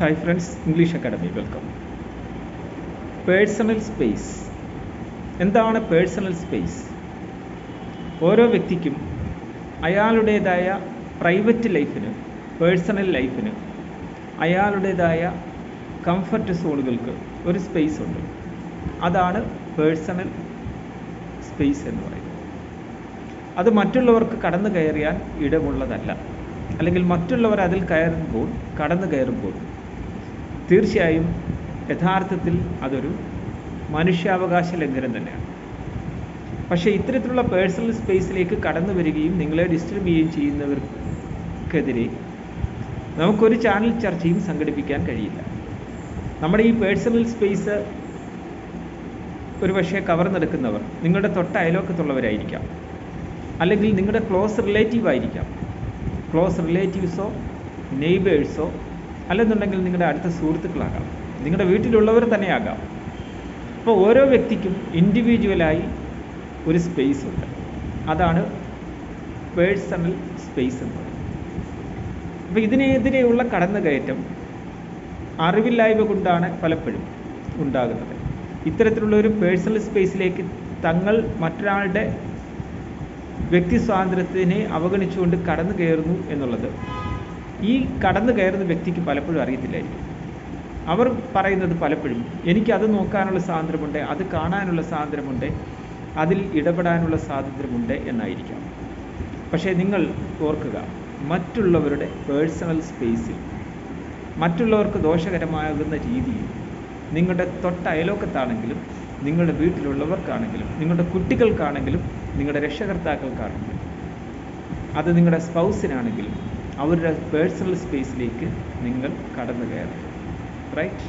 Hi friends English academy welcome personal space എന്താണ് personal space ഓരോ വ്യക്തിക്കും അയാളുടേതായ പ്രൈവറ്റ് ലൈഫിന് പേഴ്സണൽ ലൈഫിന് അയാളുടേതായ കംഫർട്ട് സോണുകൾക്ക് ഒരു സ്പേസ് ഉണ്ട്. അതാണ് പേഴ്സണൽ സ്പേസ് എന്ന് പറയുന്നത്. അത് മറ്റുള്ളവർക്ക് കടന്നു കയറിയാൻ ഇടമുള്ളതല്ല. അല്ലെങ്കിൽ മറ്റുള്ളവർ അതിൽ കയറുമ്പോൾ കടന്നു കയറുമ്പോൾ തീർച്ചയായും യഥാർത്ഥത്തിൽ അതൊരു മനുഷ്യാവകാശ ലംഘനം തന്നെയാണ്. പക്ഷേ ഇത്തരത്തിലുള്ള പേഴ്സണൽ സ്പേസിലേക്ക് കടന്നു വരികയും നിങ്ങളെ ഡിസ്റ്റർബ് ചെയ്യുകയും ചെയ്യുന്നവർക്കെതിരെ നമുക്കൊരു ചാനൽ ചർച്ചയും സംഘടിപ്പിക്കാൻ കഴിയില്ല. നമ്മുടെ ഈ പേഴ്സണൽ സ്പേസ് ഒരു പക്ഷേ നടക്കുന്നവർ നിങ്ങളുടെ തൊട്ട അയലോക്കത്തുള്ളവരായിരിക്കാം. അല്ലെങ്കിൽ നിങ്ങളുടെ ക്ലോസ് റിലേറ്റീവ് ആയിരിക്കാം ക്ലോസ് റിലേറ്റീവ്സോ നെയ്ബേഴ്സോ അല്ലെന്നുണ്ടെങ്കിൽ നിങ്ങളുടെ അടുത്ത സുഹൃത്തുക്കളാകാം. നിങ്ങളുടെ വീട്ടിലുള്ളവർ തന്നെയാകാം. അപ്പോൾ ഓരോ വ്യക്തിക്കും ഇൻഡിവിജ്വലായി ഒരു സ്പേസ് ഉണ്ട്. അതാണ് പേഴ്സണൽ സ്പേസ് എന്ന് പറയുന്നത്. അപ്പോൾ ഇതിനെതിരെയുള്ള കടന്നുകയറ്റം അറിവില്ലായ്മ കൊണ്ടാണ് പലപ്പോഴും ഉണ്ടാകുന്നത്. ഇത്തരത്തിലുള്ള ഒരു പേഴ്സണൽ സ്പേസിലേക്ക് തങ്ങൾ മറ്റൊരാളുടെ വ്യക്തി സ്വാതന്ത്ര്യത്തിനെ അവഗണിച്ചുകൊണ്ട് കടന്നു കയറുന്നു എന്നുള്ളത് ഈ കടന്നു കയറുന്ന വ്യക്തിക്ക് പലപ്പോഴും അറിയത്തില്ലായിരിക്കും. അവർ പറയുന്നത് പലപ്പോഴും എനിക്കത് നോക്കാനുള്ള സ്വാതന്ത്ര്യമുണ്ട് അത് കാണാനുള്ള സ്വാതന്ത്ര്യമുണ്ട് അതിൽ ഇടപെടാനുള്ള സ്വാതന്ത്ര്യമുണ്ട് എന്നായിരിക്കാം. പക്ഷേ നിങ്ങൾ ഓർക്കുക മറ്റുള്ളവരുടെ പേഴ്സണൽ സ്പേസിൽ മറ്റുള്ളവർക്ക് ദോഷകരമാകുന്ന രീതിയിൽ നിങ്ങളുടെ തൊട്ട അയലോക്കത്താണെങ്കിലും നിങ്ങളുടെ വീട്ടിലുള്ളവർക്കാണെങ്കിലും നിങ്ങളുടെ കുട്ടികൾക്കാണെങ്കിലും നിങ്ങളുടെ രക്ഷകർത്താക്കൾക്കാണെങ്കിലും അത് നിങ്ങളുടെ സ്പൗസിനാണെങ്കിലും അവരുടെ പേഴ്സണൽ സ്പേസിലേക്ക് നിങ്ങൾ കടന്നു കയറും റൈറ്റ്